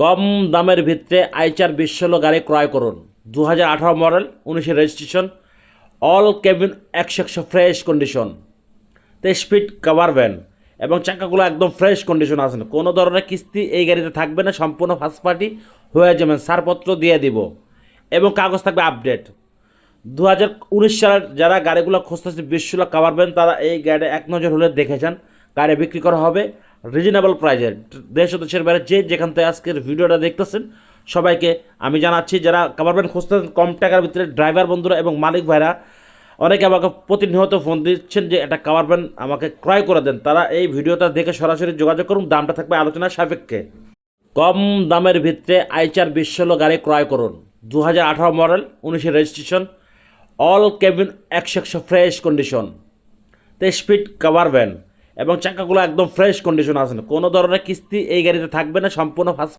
কম দামের ভিতরে আইচার বিশ ষোলো গাড়ি ক্রয় করুন। দু হাজার আঠারো মডেল, উনিশে রেজিস্ট্রেশন, অল কেবিন, একশো একশো ফ্রেশ কন্ডিশন। তেইশ ফিট কাভার ভ্যান এবং চাকাগুলো একদম ফ্রেশ কন্ডিশন আছে। কোনো ধরনের কিস্তি এই গাড়িতে থাকবে না, সম্পূর্ণ ফার্স্ট পার্টি হয়ে যাবেন ছাড়পত্র দিয়ে দিব এবং কাগজ থাকবে আপডেট দু হাজার উনিশ সালের যারা গাড়িগুলো খুঁজতেছে বিশ্বলা কাভার ভ্যান, তারা এই গাড়ি এক নজর হলে দেখেছেন গাড়ি বিক্রি করা হবে। রিজনেবল প্রাইজে। দেশ ও দেশের বাইরে যে যেখান থেকে আজকের ভিডিওটা দেখতেছেন, সবাইকে আমি জানাচ্ছি, যারা কাভার ভ্যান খুঁজতেছেন, কম টাকার ভিতরে ড্রাইভার বন্ধুরা এবং মালিক ভাইরা, অনেকে আমাকে প্রতিনিয়ত ফোন দিচ্ছেন যে একটা কাভার ভ্যান আমাকে ক্রয় করে দেন। তারা এই ভিডিওটা দেখে সরাসরি যোগাযোগ করুন, দামটা থাকবে আলোচনার সাপেক্ষে। কম দামের ভিতরে আইচার বিশ ষোলো গাড়ি ক্রয় করুন। দু হাজার আঠারো মডেল উনিশের রেজিস্ট্রেশন অল কেবিন একশো একশো ফ্রেশ কন্ডিশন তেইশ ফিট কাভার ভ্যান এবং চাকাগুলো একদম ফ্রেশ কন্ডিশন আছে কোনো ধরনের কিস্তি এই গাড়িতে থাকবে না, সম্পূর্ণ ফার্স্ট